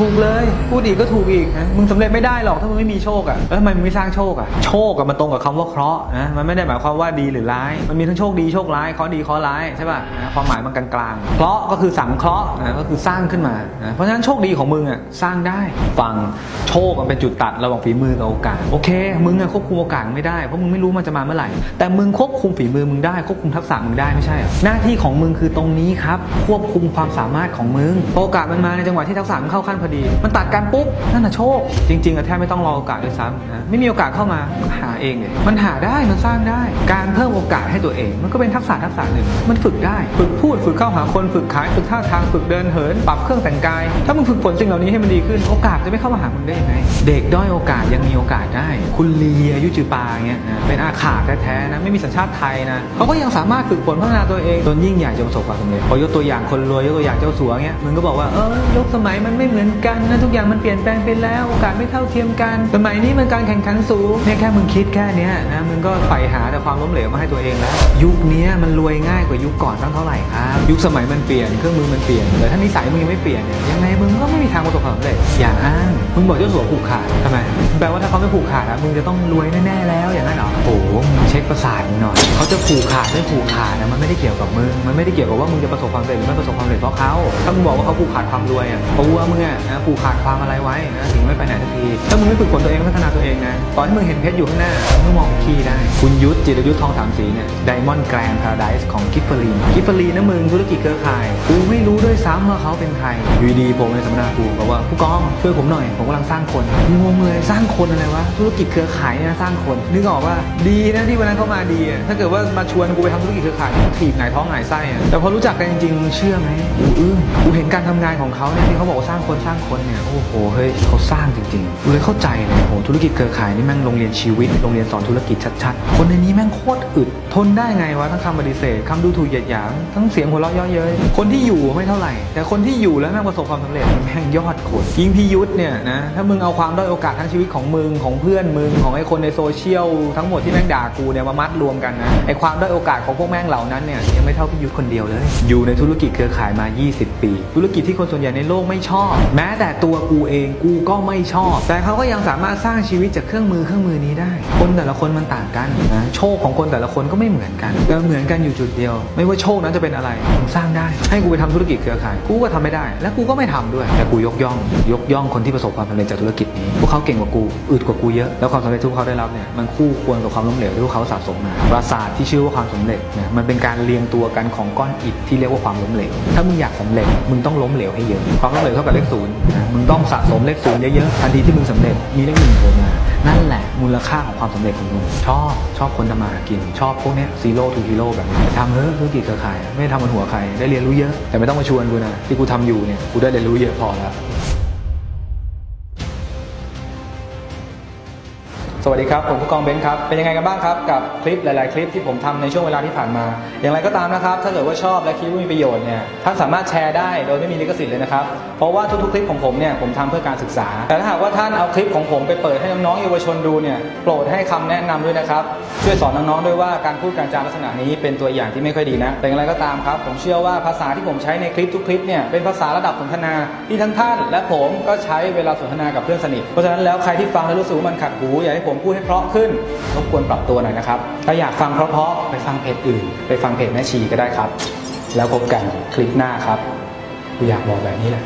ถูกเลยพูดอีกก็ถูกอีกนะมึงสำเร็จไม่ได้หรอกถ้ามึงไม่มีโชคอะแล้วทำไมมึงไม่สร้างโชคอะโชคกับมันตรงกับคำว่าเคราะห์นะมันไม่ได้หมายความว่าดีหรือร้าย มันมีทั้งโชคดีโชคร้ายเคราะห์ดีเคราะห์ร้ายใช่ป่ะนะความหมายมันกลางๆเคราะห์ก็คือสังเคราะห์นะก็คือสร้างขึ้นมานะเพราะฉะนั้นโชคดีของมึงอะสร้างได้ฟังโชคมันเป็นจุดตัดระหว่างฝีมือกับโอกาสโอเค มึงอะควบคุมโอกาสไม่ได้เพราะมึงไม่รู้มันจะมาเมื่อไหร่ แต่มึงควบคุมฝีมือมึงได้ควบคุมทักษะมึงได้ไม่ใช่หน้าที่ของมึงคือตรงนี้ครับควบคุมความสามารถของมึงโอกาสมันมาในจังหวะที่ทักษะมึงเข้าขั้นพอดี มันตัดกันปุ๊บนั่นน่ะโชค จริงๆอะแทบไม่ต้องรอโอกาสด้วยซ้ำนะไม่มีโอกาสเข้ามาก็หาเองเลยมันหาได้มันสร้างได้ การเพิ่มโอกาสให้ตัวเอง มันก็เป็นทักษะทักษะหนึ่ง มันฝึกได้ ฝึกพูดฝึกเข้าหาคนฝึกขายฝึกท่าทางฝึกเดินเหิน ปรับเครื่องแต่งกาย ถ้ามึงฝึกฝนสิ่งเหล่านี้ให้มันดีขึ้นโอกาสจะไม่เข้ามาหามึงได้ยังไง เด็กด้อยโอกาสยังมีโอกาสได้ คุณลีอายุจือปาเงี้ยนะเป็นอาขาแท้ๆนะไม่มีสัญชาติไทยนะเขาก็ยังสามารถฝึกฝนพัฒนาตัวเองจนยิ่งใหญ่จนประสบความสำเร็จพอยกตัวอย่างคนรวยยกตัวอย่างเจ้าสัวเงี้ยมึงก็บอกว่าเออยกสมัยมันไม่เหมือนกันนะทุกอย่างมันเปลี่ยนแปลงไปแล้วโอกาสไม่เท่าเทียมกัน สมัยนี้มันการแข่งขันสูงเนี่ยแค่มึงคิดแค่นี้นะมึงก็ใฝ่หาแต่ความล้มเหลวมาให้ตัวเองแล้ว ยุคนี้มันรวยง่ายกว่ายุคก่อนตั้งเท่าไหร่ครับยุคสมัยมันเปลี่ยนเครื่องมือมันเปลี่ยนแต่ถ้านิสัยมึงยังไม่เปลี่ยนเนี่ยยังไงมึงก็ไม่มีทางประสบความสำเร็จอย่าอ้างมึงบอกเจ้าสัวผูกขาดทำไมแปลว่าถ้าเขาไม่ผูกขาดอะมึงจะต้องรวยแน่ๆแล้วอย่างนั้นเหรอโอ้โหเช็คประสาทหน่อยเขาจะผูกขาดไม่ผูกขาดนะมันไม่ได้เกี่ยวกับมึงมันไม่ได้เกี่ยวกับว่ามึงจะประสบความสำเร็จหรือไม่ประสบความสำเร็จเพราะเขาถ้ามึงบอกว่าเขาผูกขาดความรวยอะตัวมึงอะนะผูกขาดความอะไรไว้นะถึงไม่ไปไหนสักที ถ้ามึงไม่ฝึกฝนตัวเองพัฒนาตัวเองนะตอนที่มึงเห็นเพชรอยู่ข้างหน้ามึงมองขี้ได้ คุณยุทธจิรยุทธทองสามสีเนี่ยไดมอนด์แกรนด์พาราไดส์ของกิฟเฟอรีนกิฟเฟอรีนนะมึงธุรกิจเครือข่ายกูไม่รู้ด้วยซ้ำว่าเขาเป็นใครอยู่ดีผมในสัมมนากูบอกว่าผู้กองช่วยผมหน่อยผมกำลังสร้างคนงงเลยสร้างคนอะไรวะธุรกิจเครือข่ายนะสร้างคนนึกออกว่าดีนะที่วันนั้นเขามาดี ถ้าเกิดว่ามาชวนกูไปทำธุรกิจเครือข่ายถีบหงายท้องหงายไส้แต่พอรู้จักกันจริงๆเชื่อไหมกูอึ้งกูเห็นการทำงานของเขาเนี่ยที่เขาบอกสร้างคนสร้างคนเนี่ยโอ้โหเฮ้ยเขาสร้างจริงๆเลยเข้าใจเลยโอ้โหธุรกิจเครือข่ายนี่แม่งโรงเรียนชีวิตโรงเรียนสอนธุรกิจชัดๆ คนในนี้แม่งโคตรอึด ทนได้ไงวะทั้งคำปฏิเสธคำดูถูกเหยียดหยามทั้งเสียงหัวเราะเย่อเย้ยคนที่อยู่ไม่เท่าไหร่ แต่คนที่อยู่แล้วแม่งประสบความสำเร็จแม่งยอดคนยิงพิยุทธเนี่ยนะถ้ามึงเอาความด้อยโอกาสทั้งชีวิตของมึงของเพื่อนมึงของไอ้คนในโซเชียลทั้งหมดที่แม่งด่ากูเนี่ยมามัดรวมกันนะไอ้ความด้อยโอกาสของพวกแม่งเหล่านั้นเนี่ยยังไม่เท่าพิยุทธคนเดียวเลย อยู่ในธุรกิจเครือข่ายมา 20 ปี ธุรกิจที่คนส่วนใหญ่ในโลกไม่ชอบแม้แต่ตัวกูเองกูก็ไม่ชอบ แต่เขาก็ยังสามารถสร้างชีวิตจากเครื่องมือเครื่องมือนี้ได้ คนแต่ละคนมันต่างกันนะโชคของคนแต่ละคนก็ไม่เหมือนกันแต่เหมือนกันอยู่จุดเดียว ไม่ว่าโชคนั้นจะเป็นอะไรมึงสร้างได้ ให้กูไปทำธุรกิจเครือข่ายกูก็ทำไม่ได้ และกูก็ไม่ทำด้วย แต่กูยกย่อง ยกย่องคนที่ประสบความสำเร็จจากธุรกิจนี้พวกเขาเก่งกว่ากูอึดกว่ากูเยอะแล้วความสำเร็จที่พวกเขาได้รับเนี่ยมันคู่ควรกับความล้มเหลวที่พวกเขาสะสมมาปราสาทที่ชื่อว่าความสำเร็จเนี่ยมันเป็นการเรียงตัวกันของก้อนอิฐที่เรียกว่าความล้มเหลวถ้ามึงอยากสำเร็จมึงต้องล้มเหลวให้เยอะความล้มเหลวเท่ากับเลขศูนนะมึงต้องสะสมเลขศูนย์เยอะๆทันทีที่มึงสำเร็จมีเลขหนึ่งโผล่มานั่นแหละมูลค่าของความสำเร็จของมึงชอบชอบคนทำมาหากิน ชอบพวกเนี้ยซีโร่ทูฮีโร่แบบนี้ทำเฮ้ยธุรกิจเครือข่าย ไม่ทำบนหัวใครได้เรียนรู้เยอะแต่ไม่ต้องมาชวนกูนะที่กูทำอยู่เนี่ยกูได้เรียนรู้เยอะพอแล้ว สวัสดีครับ ผมผู้กองเบนซ์ครับ เป็นยังไงกันบ้างครับกับคลิปหลาย ๆ คลิปที่ผมทำในช่วงเวลาที่ผ่านมา อย่างไรก็ตามนะครับ ถ้าเกิดว่าชอบและคิดว่ามีประโยชน์เนี่ยท่านสามารถแชร์ได้โดยไม่มีลิขสิทธิ์เลยนะครับ เพราะว่าทุก ๆ คลิปของผมเนี่ยผมทำเพื่อการศึกษา แต่ถ้าหากว่าท่านเอาคลิปของผมไปเปิดให้น้องๆเยาวชนดูเนี่ยโปรดให้คำแนะนำด้วยนะครับ ช่วยสอนน้องๆด้วยว่าการพูดการจาลักษณะนี้เป็นตัวอย่างที่ไม่ค่อยดีนะ แต่อย่างไรก็ตามครับ ผมเชื่อว่าภาษาที่ผมใช้ในคลิปทุกคลิปเนี่ยเป็นภาษาระดับสนทนาที่ทั้งท่าน และผมก็ใช้เวลาสนทนากับเพื่อนสนิท เพราะฉะนั้นแล้วใครที่ฟังแล้วรู้สึกว่ามันขัดหูอยากให้ผมพูดให้เพราะขึ้นรบกวนปรับตัวหน่อยนะครับถ้าอยากฟังเพราะๆไปฟังเพจอื่น ไปฟังเพจแม่ชีก็ได้ครับ แล้วพบกันคลิปหน้าครับกูอยากบอกแบบนี้แหละ